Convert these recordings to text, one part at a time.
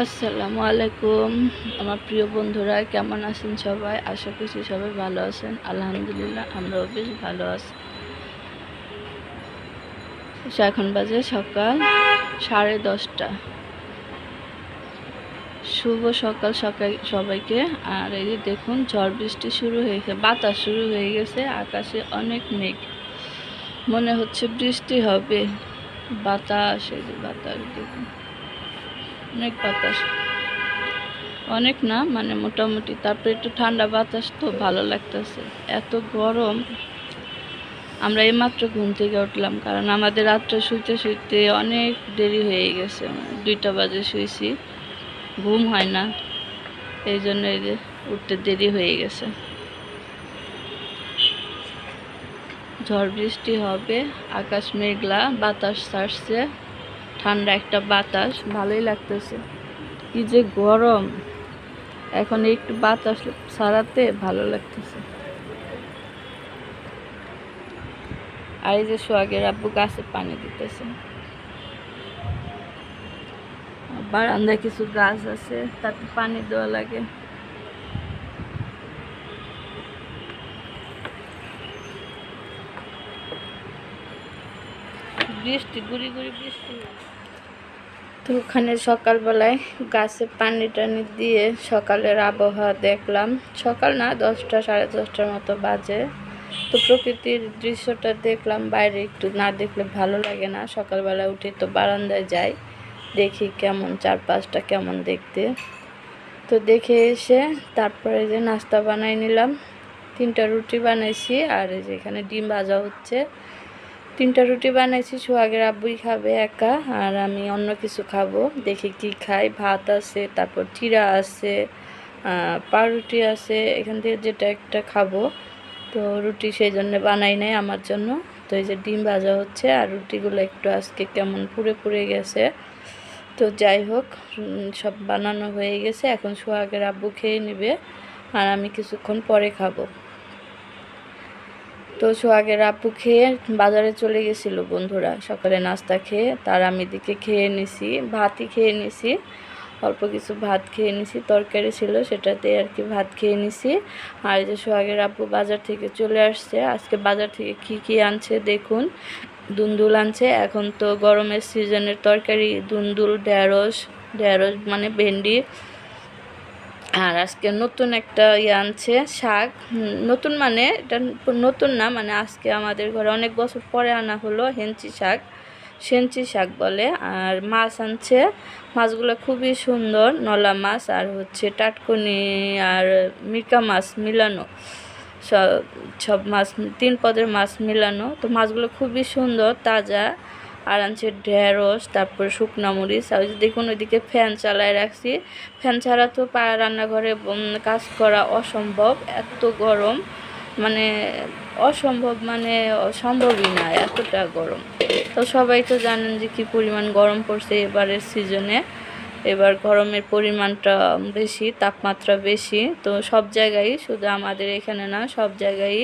আসসালামু আলাইকুম। আমার প্রিয় বন্ধুরা, কেমন আছেন সবাই? আশা করছি সবাই ভালো আছেন। আলহামদুলিল্লাহ, আমরাও বেশ ভালো আছি। এখন বাজে সকাল সাড়ে দশটা। শুভ সকাল সকাল সবাইকে। আর এই যে দেখুন, ঝড় বৃষ্টি শুরু হয়ে গেছে, বাতাস শুরু হয়ে গেছে, আকাশে অনেক মেঘ। মনে হচ্ছে বৃষ্টি হবে। বাতাস, এই যে বাতাস, দেখুন। অনেক বাতাস। অনেক না মানে মোটামুটি। তারপরে একটু ঠান্ডা বাতাস তো ভালো লাগতেছে। এত গরম। আমরা এইমাত্র ঘুম থেকে উঠলাম, কারণ আমাদের রাত্রে শুইতে শুইতে অনেক দেরি হয়ে গেছে। দুইটা বাজে শুয়েছি ঘুম হয় না। এই জন্য এই যে উঠতে দেরি হয়ে গেছে। ঝড় বৃষ্টি হবে, আকাশ মেঘলা, বাতাস ছাড়ছে। ঠান্ডা একটা বাতাস, ভালোই লাগতেছে। কি যে গরম। এখন একটু বাতাস সারাতে ভালো লাগতেছে। আর এই যে সোহাগের আব্বু গাছে পানি দিতেছে। বারান্দায় কিছু গাছ আছে, তাতে পানি দেওয়া লাগে। বৃষ্টি, গুড়ি গুড়ি বৃষ্টি। তো ওখানে সকালবেলায় গাছে পানি টানি দিয়ে সকালের আবহাওয়া দেখলাম। সকাল না, দশটা, সাড়ে দশটার মতো বাজে। তো প্রকৃতির দৃশ্যটা দেখলাম, বাইরে একটু না দেখলে ভালো লাগে না। সকালবেলা উঠে তো বারান্দায় যাই, দেখি কেমন চারপাশটা কেমন দেখতে। তো দেখে এসে তারপরে যে নাস্তা বানাই নিলাম, তিনটা রুটি বানাইছি আর এই যে এখানে ডিম ভাজা হচ্ছে। তিনটা রুটি বানাইছি, সোহাগের আব্বুই খাবে একা, আর আমি অন্য কিছু খাব। দেখি কি খাই। ভাত আছে, তারপর চিরা আছে পাউরুটি আছে, এখান থেকে যেটা একটা খাব। তো রুটি সেই জন্য বানাই নাই আমার জন্য। তো এই যে ডিম ভাজা হচ্ছে, আর রুটিগুলো একটু আজকে কেমন পুড়ে পুড়ে গেছে। তো যাই হোক সব বানানো হয়ে গেছে। এখন সোহাগের আব্বু খেয়ে নেবে, আর আমি কিছুক্ষণ পরে খাব। তো সোহাগের আপু খেয়ে বাজারে চলে গেছিল বন্ধুরা। সকালে নাস্তা খেয়ে তার আমি দিকে খেয়ে নিছি, ভাতই খেয়ে নিছি, অল্প কিছু ভাত খেয়ে নিছি, তরকারি ছিল সেটাতে আর কি ভাত খেয়ে নিছি। আর যে সোহাগের আপু বাজার থেকে চলে আসছে, আজকে বাজার থেকে কি কি আনছে দেখুন। দুন্দুল আনছে, এখন তো গরমের সিজনের তরকারি, দুন্দুল ঢ্যাঁড়স ঢ্যাঁড়স মানে ভেন্ডি আর আজকে নতুন একটা ইয়ে আনছে, শাক। নতুন মানে এটা নতুন না মানে আজকে আমাদের ঘরে অনেক বছর পরে আনা হলো হেঞ্চি শাক সেঞ্চি শাক বলে। আর মাছ আনছে, মাছগুলো খুবই সুন্দর, নলা মাছ আর হচ্ছে টাটকনি আর মিকা মাছ মিলানো। সব সব মাছ, তিন পদের মাছ মিলানো, তো মাছগুলো খুবই সুন্দর, তাজা। আর আনছে ঢেঁড়স, তারপর শুকনো মরিচ, আর দেখুন ওইদিকে ফ্যান চালায় রাখছি। ফ্যান ছাড়া তো রান্নাঘরে কাজ করা অসম্ভব, এত গরম। মানে অসম্ভব মানে সম্ভবই না, এতটা গরম। তো সবাই তো জানেন যে কী পরিমাণ গরম পড়ছে এবারের সিজনে এবার গরমের পরিমাণটা বেশি, তাপমাত্রা বেশি। তো সব জায়গায়, শুধু আমাদের এখানে না, সব জায়গায়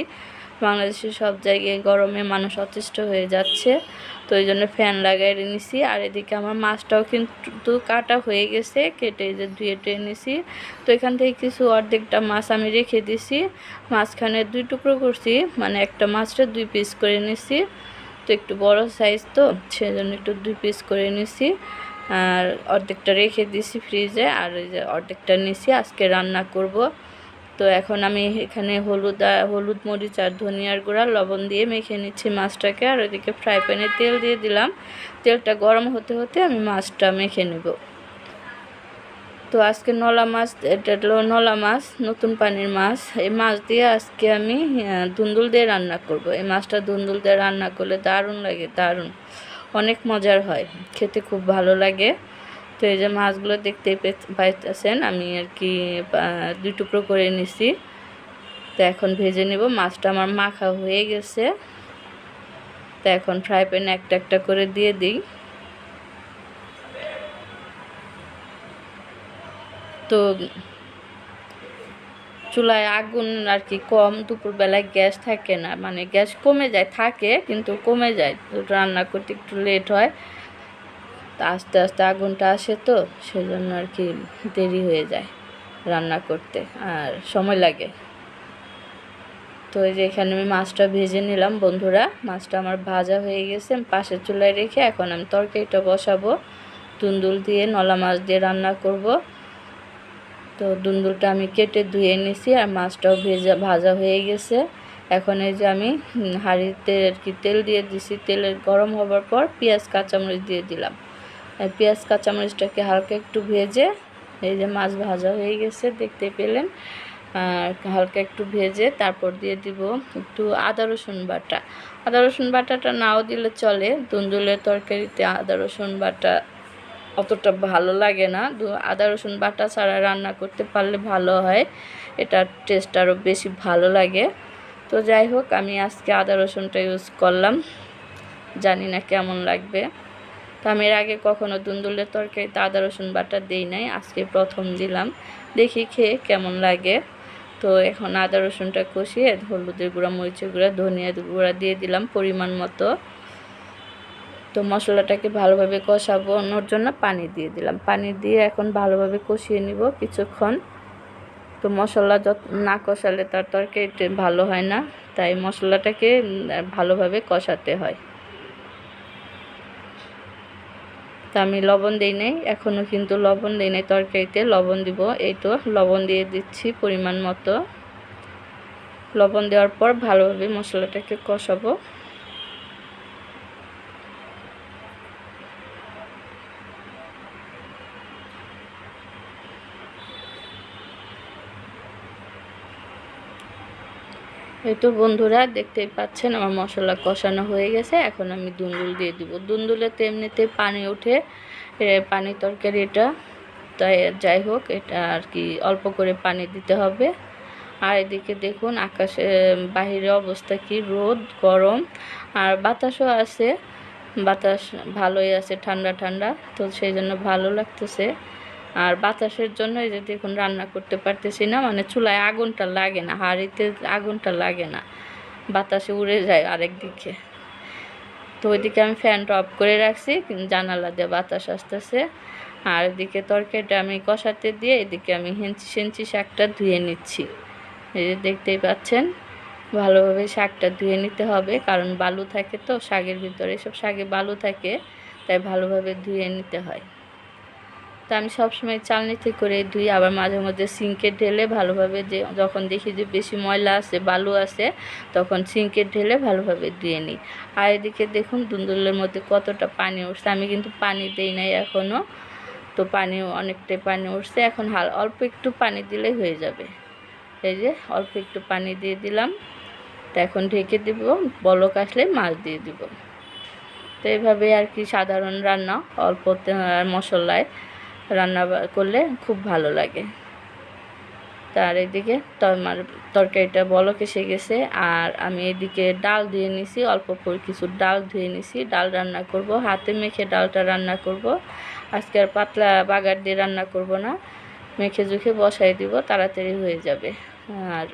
বাংলাদেশের সব জায়গায় গরমে মানুষ অতিষ্ঠ হয়ে যাচ্ছে, তো ওই জন্য ফ্যান লাগাই নিছি। আর এদিকে আমার মাছটাও কিন্তু কাটা হয়ে গেছে, কেটে যে ধুয়ে টুয়ে নিছি। তো এখান থেকে কিছু অর্ধেকটা মাছ আমি রেখে দিছি। মাঝখানে দুই টুকরো করছি মানে একটা মাছটা দুই পিস করে নিছি। তো একটু বড় সাইজ তো, সেজন্য একটু দুই পিস করে নিছি। আর অর্ধেকটা রেখে দিছি ফ্রিজে আর ওই যে অর্ধেকটা নিছি, আজকে রান্না করব। তো এখন আমি এখানে হলুদ হলুদ মরিচ আর ধনিয়ার গুঁড়া, লবণ দিয়ে মেখে নিচ্ছি মাছটাকে। আর ওইদিকে ফ্রাই প্যানে তেল দিয়ে দিলাম। তেলটা গরম হতে হতে আমি মাছটা মেখে নেব। তো আজকে নলা মাছ, এটা নলা মাছ, নতুন পানির মাছ। এই মাছ দিয়ে আজকে আমি ধুন্দুল দিয়ে রান্না করব। এই মাছটা ধুন্দুল দিয়ে রান্না করলে দারুণ লাগে, দারুণ। অনেক মজার হয়, খেতে খুব ভালো লাগে। তো এই যে মাছগুলো দেখতেই পাইতেছেন, আমি আর কি দুই টুকরো করে নিছি। তো এখন ভেজে নেব। মাছটা আমার মাখা হয়ে গেছে। তো এখন ফ্রাই প্যানে একটা একটা করে দিয়ে দিই। তো চুলায় আগুন আর কি কম, দুপুরবেলায় গ্যাস থাকে না। মানে গ্যাস কমে যায়, থাকে, কিন্তু কমে যায়। রান্না করতে একটু লেট হয়। আস্তে আস্তে আগুনটা আসে তো সেজন্য আর কি দেরি হয়ে যায় রান্না করতে আর সময় লাগে। তো এই যে এখানে আমি মাছটা ভেজে নিলাম বন্ধুরা, মাছটা আমার ভাজা হয়ে গেছে পাশের চুলায় রেখে এখন আমি তরকারিটা বসাবো, দুন্দুল দিয়ে, নলা মাছ দিয়ে রান্না করব। তো দুন্দুলটা আমি কেটে ধুয়ে নিছি আর মাছটাও ভেজা, ভাজা হয়ে গেছে। এখন এই যে আমি হাঁড়িতে আর কি তেল দিয়ে দিছি, তেলের গরম হবার পর পেঁয়াজ, কাঁচামরিচ দিয়ে দিলাম। পেঁয়াজ, কাঁচামরিচটাকে হালকা একটু ভেজে, এই যে মাছ ভাজা হয়ে গেছে, দেখতে পেলেন। আর হালকা একটু ভেজে তারপর দিয়ে দিব একটু আদা, রসুন বাটা। আদা, রসুন বাটাটা নাও দিলে চলে। দুন্দুলের তরকারিতে আদা, রসুন বাটা অতটা ভালো লাগে না। আদা, রসুন বাটা ছাড়া রান্না করতে পারলে ভালো হয়। এটার টেস্ট আরও বেশি ভালো লাগে। তো যাই হোক, আমি আজকে আদা, রসুনটা ইউজ করলাম। জানি না কেমন লাগবে। তো আমি এর আগে কখনো দুন্দুলের তরকারিতে আদা, রসুন বাটা দিই নাই। আজকে প্রথম দিলাম। দেখি খেয়ে কেমন লাগে। তো এখন আদা, রসুনটা কষিয়ে হলুদের গুঁড়া, মরিচের গুঁড়া ধনিয়া গুঁড়া দিয়ে দিলাম পরিমাণ মতো। তো মশলাটাকে ভালোভাবে কষাবোর জন্য পানি দিয়ে দিলাম। পানি দিয়ে এখন ভালোভাবে কষিয়ে নিব কিছুক্ষণ। তো মশলা যত না কষালে তার তরকারিতে ভালো হয় না। তাই মশলাটাকে ভালোভাবে কষাতে হয়। তা আমি লবণ দিই নাই এখনও কিন্তু লবণ দিই নাই তরকারিতে, লবণ দিব। এই তো, লবণ দিয়ে দিচ্ছি পরিমাণ মতো। লবণ দেওয়ার পর ভালোভাবে মশলাটাকে কষাবো। এই তো বন্ধুরা দেখতেই পাচ্ছেন আমার মশলা কষানো হয়ে গেছে। এখন আমি দুন্দুল দিয়ে দিব। দুন্দুলেতে এমনিতে পানি এ, পানি তরকারি এটা। তাই যাই হোক এটা আর কি অল্প করে পানি দিতে হবে। আর এদিকে দেখুন আকাশে বাহিরে অবস্থা কি রোদ গরম। আর বাতাসও আছে বাতাস ভালোই আছে ঠান্ডা ঠান্ডা। তো সেই জন্য ভালো লাগতেছে। আর বাতাসের জন্য এই যে দেখুন রান্না করতে পারতেছি না মানে চুলায় আগুনটা লাগে না, হাঁড়িতে আগুনটা লাগে না, বাতাসে উড়ে যায় আরেক দিকে তো ওইদিকে আমি ফ্যানটা অফ করে রাখছি, জানালা দিয়ে বাতাস আসতেছে। আর এদিকে তরকারিটা আমি কষাতে দিয়ে এদিকে আমি হেঞ্চি সেঞ্চি শাকটা ধুয়ে নিচ্ছি। এই যে দেখতেই পাচ্ছেন, ভালোভাবে শাকটা ধুয়ে নিতে হবে, কারণ বালু থাকে তো, শাকের ভিতরে সব শাকে বালু থাকে, তাই ভালোভাবে ধুয়ে নিতে হয়। তো আমি সবসময় চালনিতে করে ধুই, আবার মাঝে মধ্যে সিঙ্কে ঢেলে ভালোভাবে যে, যখন দেখি যে বেশি ময়লা আছে, বালু আছে, তখন সিঙ্কে ঢেলে ভালোভাবে ধুয়ে নিই। আর এদিকে দেখুন দুন্দুলের মধ্যে কতটা পানি উঠছে, আমি কিন্তু পানি দেই নাই এখনও তো পানি অনেকটাই পানি উঠছে। এখন হাল, অল্প একটু পানি দিলেই হয়ে যাবে। এই যে, অল্প একটু পানি দিয়ে দিলাম। তো এখন ঢেকে দিব, বলক আসলে মাছ দিয়ে দিব। তো এইভাবে আর কি সাধারণ রান্না, অল্প মশলায় রান্না করলে খুব ভালো লাগে। তার এদিকে তো আমার তরকারিটা বলক এসে গেছে। আর আমি এদিকে ডাল ধুয়ে নিছি, অল্প কিছু ডাল ধুয়ে নিছি। ডাল রান্না করব, হাতে মেখে ডালটা রান্না করব। আজকে আর পাতলা বাগার দিয়ে রান্না করব না। মেখে জুখে বসাই দিব, তাড়াতাড়ি হয়ে যাবে। আর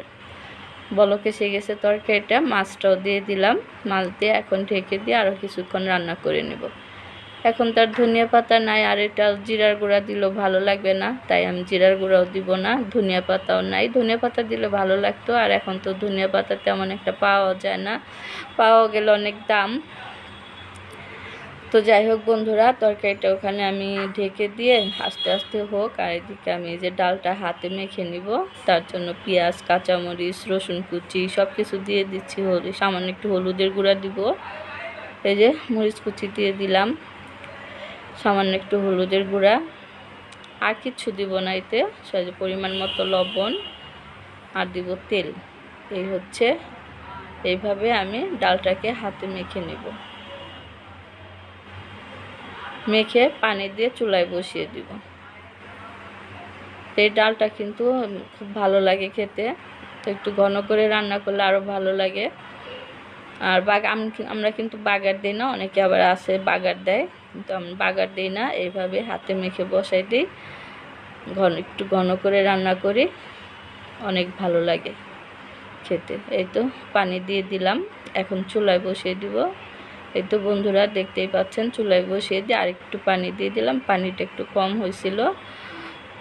বলক এসে গেছে তরকারিটা, মাছটাও দিয়ে দিলাম। মাছ দিয়ে এখন ঢেকে দিয়ে আরও কিছুক্ষণ রান্না করে নেব। এখন তার ধনিয়া পাতা নাই, আর এটা জিরার গুঁড়া দিলেও ভালো লাগবে না, তাই আমি জিরার গুঁড়াও দিব না, ধনিয়া পাতাও নাই। ধনিয়া পাতা দিলে ভালো লাগতো, আর এখন তো ধনিয়া পাতা তেমন একটা পাওয়া যায় না পাওয়া গেলে অনেক দাম। তো যাই হোক বন্ধুরা, তরকারিটা ওখানে আমি ঢেকে দিয়ে আস্তে আস্তে হোক, আর এদিকে আমি যে ডালটা হাতে মেখে নিব, তার জন্য পেঁয়াজ, কাঁচামরিচ, রসুন কুচি সব কিছু দিয়ে দিচ্ছি, হলুদ, সামান্য একটু হলুদের গুঁড়া দিব। এই যে মরিচ কুচি দিয়ে দিলাম। সামান্য একটু হলুদের গুঁড়া। আর কিছু দিব না এতে পরিমাণ মতো লবণ। আর দিব তেল। এই হচ্ছে, এইভাবে আমি ডালটাকে হাতে মেখে নেব। মেখে পানি দিয়ে চুলায় বসিয়ে দিব। এই ডালটা কিন্তু খুব ভালো লাগে খেতে। একটু ঘন করে রান্না করলে আরও ভালো লাগে। আর বাগ, আম- আমরা কিন্তু বাগার দিই না, অনেকে আবার আছে বাগার দেয়, কিন্তু আমি বাগার দিই না, এইভাবে হাতে মেখে বসাই দিই, ঘন, একটু ঘন করে রান্না করি, অনেক ভালো লাগে খেতে। এই তো পানি দিয়ে দিলাম, এখন চুলায় বসিয়ে দিব। এই তো বন্ধুরা দেখতেই পাচ্ছেন, চুলায় বসিয়ে দিয়ে আরেকটু পানি দিয়ে দিলাম, পানিটা একটু কম হয়েছিল।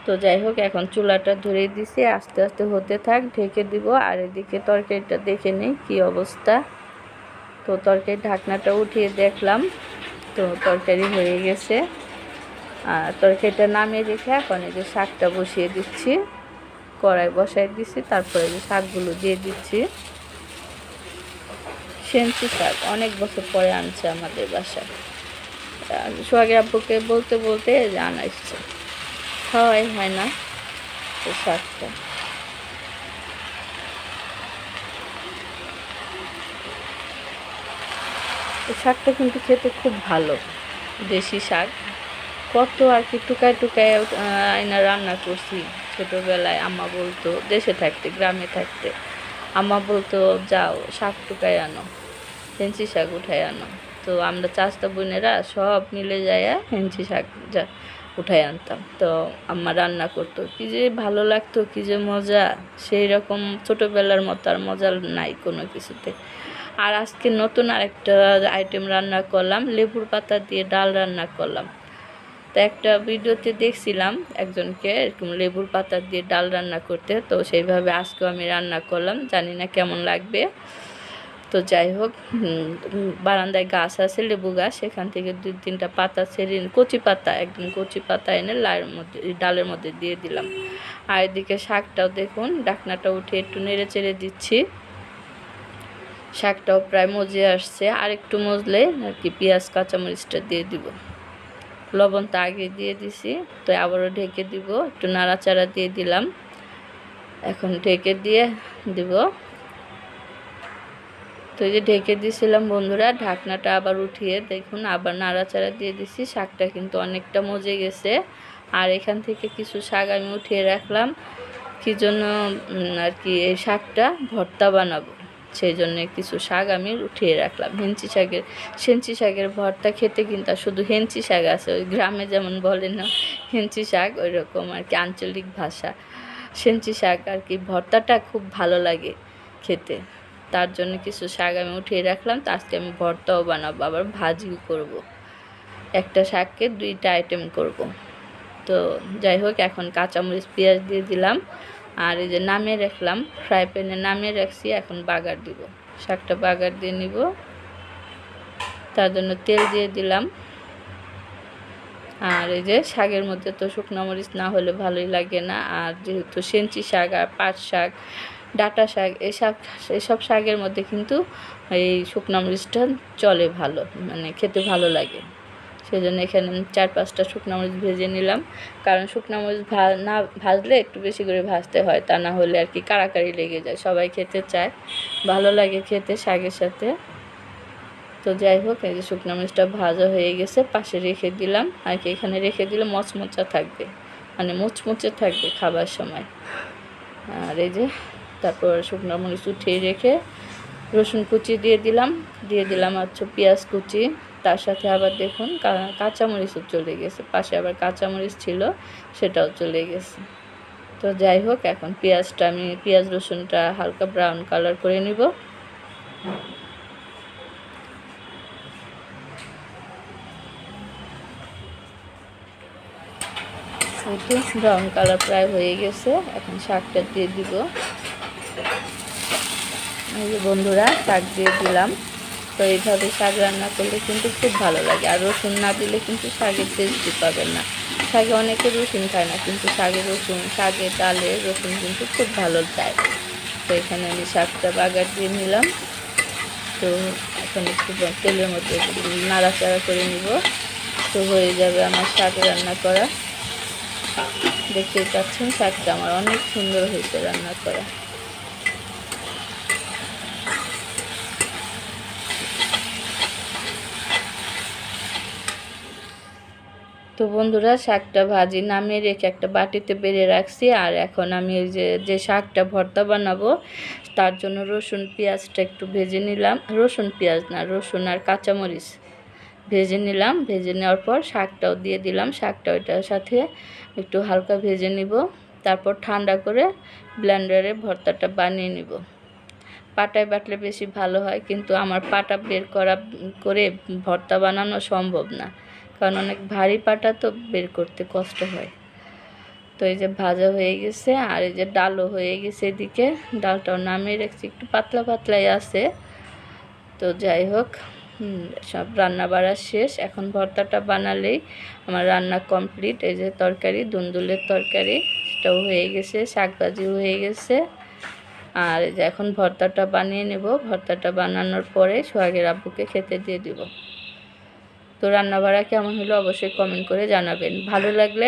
তো যাই হোক, এখন চুলাটা ধরে দিছি, আস্তে আস্তে হতে থাক, ঢেকে দিব, আর এদিকে তরকারিটা দেখে নিই, কী অবস্থা। তো তরকারি ঢাকনাটা উঠিয়ে দেখলাম, তো তরকারি হয়ে গেছে। আর তরকারিটা নামিয়ে রেখে এখন এই যে শাকটা বসিয়ে দিচ্ছি, কড়াই বসাই দিচ্ছি, তারপরে যে শাকগুলো দিয়ে দিচ্ছি। সেন্সি শাক, অনেক বছর পরে আনছে আমাদের বাসায়। সোহাগের আব্বুকে বলতে বলতে এসছে। খাওয়াই হয় না শাকটা। এই শাকটা কিন্তু খেতে খুব ভালো। দেশি শাক। কত আর কি টুকায় টুকায় আয়না রান্না করছি ছোটোবেলায়। আম্মা বলতো, দেশে থাকতে, গ্রামে থাকতে, আম্মা বলতো, যাও, শাক টুকায় আনো হেঞ্চি শাক উঠায় আনো। তো আমরা চাষটা বোনেরা সব মিলে যায় হেঞ্চি শাক যা উঠায় আনতাম। তো আম্মা রান্না করতো। কী যে ভালো লাগতো, কী যে মজা সেই রকম ছোটোবেলার মতো আর মজা নাই কোনো কিছুতে। আর আজকে নতুন আরেকটা আইটেম রান্না করলাম, লেবুর পাতা দিয়ে ডাল রান্না করলাম। তো একটা ভিডিওতে দেখছিলাম একজনকে, এরকম লেবুর পাতা দিয়ে ডাল রান্না করতে, তো সেইভাবে আজকেও আমি রান্না করলাম, জানি না কেমন লাগবে। তো যাই হোক বারান্দায় গাছ আছে, লেবু গাছ, সেখান থেকে দুই তিনটা পাতা ছেড়ে কচি পাতা, একদম কচি পাতা এনে লাইয়ের মধ্যে, ডালের মধ্যে দিয়ে দিলাম। আর এদিকে শাকটাও দেখুন, ডাকনাটা উঠে একটু নেড়ে চেড়ে দিচ্ছি। শাকটাও প্রায় মজে আসছে। আর একটু মজলে আর কি পেঁয়াজ, কাঁচামরিচটা দিয়ে দিব। লবণটা আগে দিয়ে দিছি, তো আবারও ঢেকে দিব। একটু নাড়াচাড়া দিয়ে দিলাম। এখন ঢেকে দিয়ে দিব। তো এই যে ঢেকে দিয়েছিলাম বন্ধুরা, ঢাকনাটা আবার উঠিয়ে দেখুন, আবার নাড়াচাড়া দিয়ে দিছি। শাকটা কিন্তু অনেকটা মজে গেছে। আর এখান থেকে কিছু শাক আমি উঠিয়ে রাখলাম। কি জন্য আর কি এই শাকটা, ভর্তা বানাবো। সেই জন্য কিছু শাক আমি উঠিয়ে রাখলাম হেঞ্চি শাকের সেঞ্চি শাকের ভর্তা খেতে কিন্তু শুধু হেঞ্চি শাক আছে, ওই গ্রামে যেমন বলে না হেঞ্চি শাক ওই রকম আর কি আঞ্চলিক ভাষা সেঞ্চি শাক আর কি ভর্তাটা খুব ভালো লাগে খেতে তার জন্য কিছু শাক আমি উঠিয়ে রাখলাম, তো আজকে আমি ভর্তাও বানাবো, আবার ভাজিও করব। একটা শাককে দুইটা আইটেম করব। তো যাই হোক, এখন কাঁচামরিচ, পেঁয়াজ দিয়ে দিলাম আর এই যে নামিয়ে রাখলাম ফ্রাই প্যানে নামিয়ে রাখছি, এখন বাগার দিব। শাকটা বাগার দিয়ে নিব। তার জন্য তেল দিয়ে দিলাম। আর এই যে শাকের মধ্যে তো শুকনো মরিচ না হলে ভালোই লাগে না। আর যেহেতু সেঞ্চি শাক আর পাট শাক, ডাটা শাক, এসব এসব শাকের মধ্যে কিন্তু এই শুকনো মরিচটা চলে ভালো মানে খেতে ভালো লাগে। সেই জন্য এখানে চার পাঁচটা শুকনো মরিচ ভেজে নিলাম। কারণ শুকনো মরিচ ভা, না ভাজলে একটু বেশি করে ভাজতে হয়, তা না হলে আর কি কাড়াকাড়ি লেগে যায়। সবাই খেতে চায়, ভালো লাগে খেতে শাকের সাথে। তো যাই হোক, এই যে শুকনো মরিচটা ভাজা হয়ে গেছে, পাশে রেখে দিলাম। আর কি এখানে রেখে দিলে মচমচা থাকবে মানে মুচমুচে থাকবে খাবার সময়। আর এই যে তারপর শুকনো মরিচ উঠিয়ে রেখে রসুন কুচি দিয়ে দিলাম। দিয়ে দিলাম হচ্ছে পেঁয়াজ কুচি। তার সাথে আবার দেখুন কাঁচামরিচও চলে গেছে। পাশে আবার কাঁচামরিচ ছিল, সেটাও চলে গেছে। তো যাই হোক, এখন পেঁয়াজটা আমি, পেঁয়াজ রসুনটা হালকা ব্রাউন কালার করে নিব। ব্রাউন কালার প্রায় হয়ে গেছে, এখন শাকটা দিয়ে দিব। বন্ধুরা, শাক দিয়ে দিলাম। তো এইভাবে শাক রান্না করলে কিন্তু খুব ভালো লাগে। আর রসুন না দিলে কিন্তু শাকের টেস্টই পাবেন না। শাকে অনেকে রসুন খায় না, কিন্তু শাকে রসুন, শাকে ডালে রসুন কিন্তু খুব ভালো দেয়। তো এখানে আমি শাকটা বাগার দিয়ে নিলাম। তো এখন একটু তেলের মধ্যে নাড়াচাড়া করে নিব। তো হয়ে যাবে আমার শাক রান্না করা। দেখতেই পাচ্ছেন, শাকটা আমার অনেক সুন্দর হয়েছে রান্না করা। তো বন্ধুরা, শাকটা ভাজি নামিয়ে রেখে একটা বাটিতে বেড়ে রাখছি। আর এখন আমি ওই যে যে শাকটা ভর্তা বানাবো, তার জন্য রসুন, পেঁয়াজটা একটু ভেজে নিলাম। রসুন পেঁয়াজ না, রসুন আর কাঁচামরিচ ভেজে নিলাম। ভেজে নেওয়ার পর শাকটাও দিয়ে দিলাম। শাকটা ওইটার সাথে একটু হালকা ভেজে নিব। তারপর ঠান্ডা করে ব্লেন্ডারে ভর্তাটা বানিয়ে নিব। পাটায় বাটলে বেশি ভালো হয়, কিন্তু আমার পাটা বের করা, করে ভর্তা বানানো সম্ভব না। কারণ অনেক ভারী পাটা তো বের করতে কষ্ট হয়। তো এই যে ভাজা হয়ে গেছে আর এই যে ডালও হয়ে গেছে এদিকে। ডালটাও নামিয়ে রাখছি, একটু পাতলা পাতলাই আছে। তো যাই হোক সব রান্না বাড়া শেষ। এখন ভর্তাটা বানালেই আমার রান্না কমপ্লিট। এই যে তরকারি, দুন্দুলের তরকারি, সেটাও হয়ে গেছে, শাকভাজিও হয়ে গেছে। আর এই যে এখন ভর্তাটা বানিয়ে নেব। ভর্তাটা বানানোর পরে সোহাগের আব্বুকে খেতে দিয়ে দিব। তো রান্না বাড়া কেমন হলো অবশ্যই কমেন্ট করে জানাবেন। ভালো লাগলে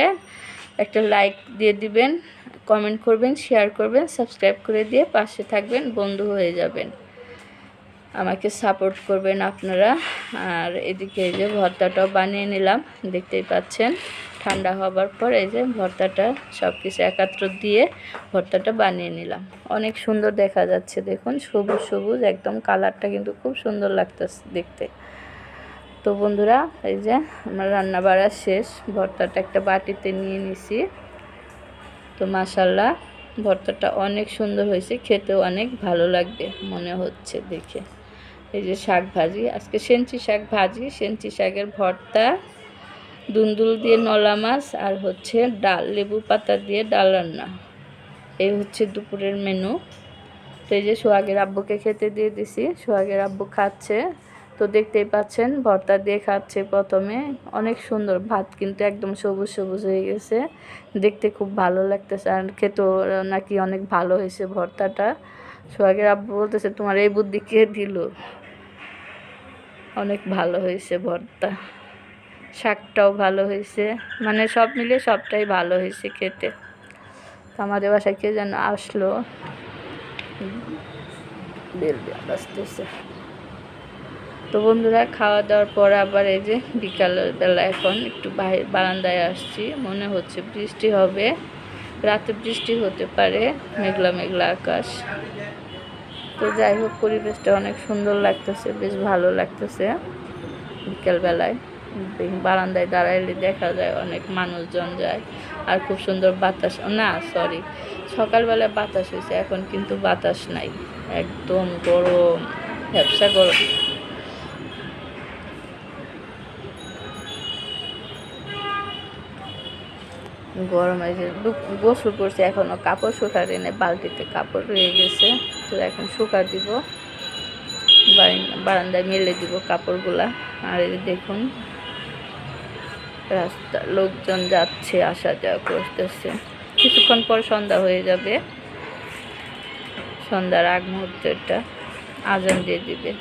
একটা লাইক দিয়ে দিবেন কমেন্ট করবেন শেয়ার করবেন সাবস্ক্রাইব করে দিয়ে পাশে থাকবেন, বন্ধু হয়ে যাবেন। আমাকে সাপোর্ট করবেন আপনারা। আর এদিকে এই যে ভর্তাটাও বানিয়ে নিলাম, দেখতেই পাচ্ছেন। ঠান্ডা হবার পর এই যে ভর্তাটা সব কিছু একাত্র দিয়ে ভর্তাটা বানিয়ে নিলাম। অনেক সুন্দর দেখা যাচ্ছে, দেখুন, সবুজ সবুজ, একদম কালারটা কিন্তু খুব সুন্দর লাগতেছে দেখতে। তো বন্ধুরা, এই যে আমার রান্না বাড়া শেষ। ভর্তাটা একটা বাটিতে নিয়ে নিছি। তো মাসাল্লাহ ভর্তাটা অনেক সুন্দর হয়েছে। খেতেও অনেক ভালো লাগবে, মনে হচ্ছে দেখে। এই যে শাক ভাজি, আজকে সেঞ্চি শাক ভাজি। সেঞ্চি শাকের ভর্তা, দুন্দুল দিয়ে নলা মাছ আর হচ্ছে ডাল, লেবু পাতা দিয়ে ডাল রান্না। এই হচ্ছে দুপুরের মেনু। তো এই যে সোহাগের আব্বুকে খেতে দিয়ে দিছি। সোহাগের আব্বু খাচ্ছে। তো দেখতেই পাচ্ছেন, ভর্তা দিয়ে খাচ্ছে প্রথমে। অনেক সুন্দর ভাত কিন্তু একদম সবুজ সবুজ হয়ে গেছে। দেখতে খুব ভালো লাগতেছে আর খেতেও নাকি অনেক ভালো হয়েছে ভর্তাটা। সোহাগের আব্বু বলতেছে, তোমার এই বুদ্ধি কে দিল? অনেক ভালো হয়েছে ভর্তা। শাকটাও ভালো হয়েছে। মানে সব মিলে সবটাই ভালো হয়েছে খেতে। তো আমাদের বাসায় কে যেন আসলো। বেল আসতেছে। তো বন্ধুরা, খাওয়া দাওয়ার পর আবার এই যে বিকালবেলা এখন একটু বারান্দায় আসছি। মনে হচ্ছে বৃষ্টি হবে। রাতে বৃষ্টি হতে পারে, মেঘলা মেঘলা আকাশ। তো যাই হোক, পরিবেশটা অনেক সুন্দর লাগতেছে, বেশ ভালো লাগতেছে বিকেলবেলায়। বারান্দায় দাঁড়াইলে দেখা যায় অনেক মানুষজন যায়, আর খুব সুন্দর বাতাস। না সরি সকালবেলায় বাতাস হয়েছে, এখন কিন্তু বাতাস নাই। একদম গরম ব্যবসা গরম। গরমে যে গোসল করছে এখনও কাপড় শুকার এনে বালতিতে কাপড় রয়ে গেছে। তো এখন শুকা দিব বারান্দায় মেলে দিব কাপড়গুলা। আর দেখুন রাস্তা লোকজন যাচ্ছে, আসা যাওয়া করতেছে। কিছুক্ষণ পর সন্ধ্যা হয়ে যাবে। সন্ধ্যার আগ মুহূর্তটা আজান দিয়ে দিবে।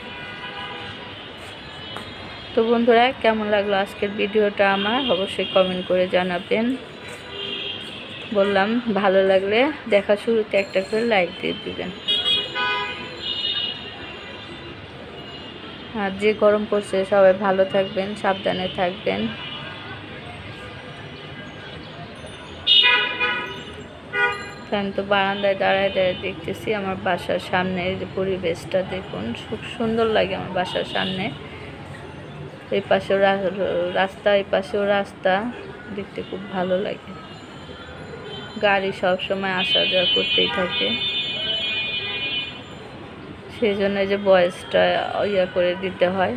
তো বন্ধুরা, কেমন লাগল আজকের ভিডিওটা আমার? অবশ্যই কমেন্ট করে জানাবেন। বললাম, ভালো লাগলে দেখা শুরুতে একটা করে লাইক দিয়ে দিবেন। আর যে গরম পড়ছে, সবাই ভালো থাকবেন, সাবধানে থাকবেন। আমি তো বারান্দায় দাঁড়ায় দাঁড়ায় দেখতেছি, আমার বাসার সামনে যে পরিবেশটা দেখুন, খুব সুন্দর লাগে আমার বাসার সামনে। এই পাশেও রাস্তা, এই পাশেও রাস্তা, দেখতে খুব ভালো লাগে। গাড়ি সব সময় আসা যাওয়া করতেই থাকে। সেই জন্য যে বয়সটা ইয়া করে দিতে হয়।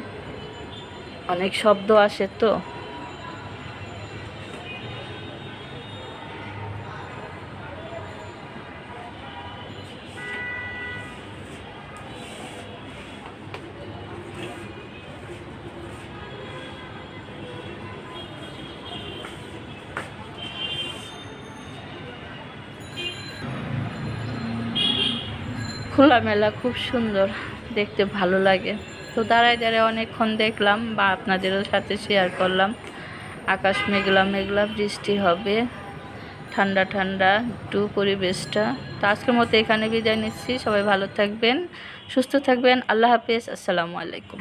অনেক শব্দ আসে তো। খোলামেলা, খুব সুন্দর। দেখতে ভালো লাগে। তো দাঁড়ায় দাঁড়ায় অনেকক্ষণ দেখলাম বা আপনাদেরও সাথে শেয়ার করলাম। আকাশ মেঘলা মেঘলা বৃষ্টি হবে। ঠান্ডা ঠান্ডা একটু পরিবেশটা। তো আজকের মতো এখানে বিদায় নিচ্ছি। সবাই ভালো থাকবেন, সুস্থ থাকবেন। আল্লাহ হাফিজ। আসসালামু আলাইকুম।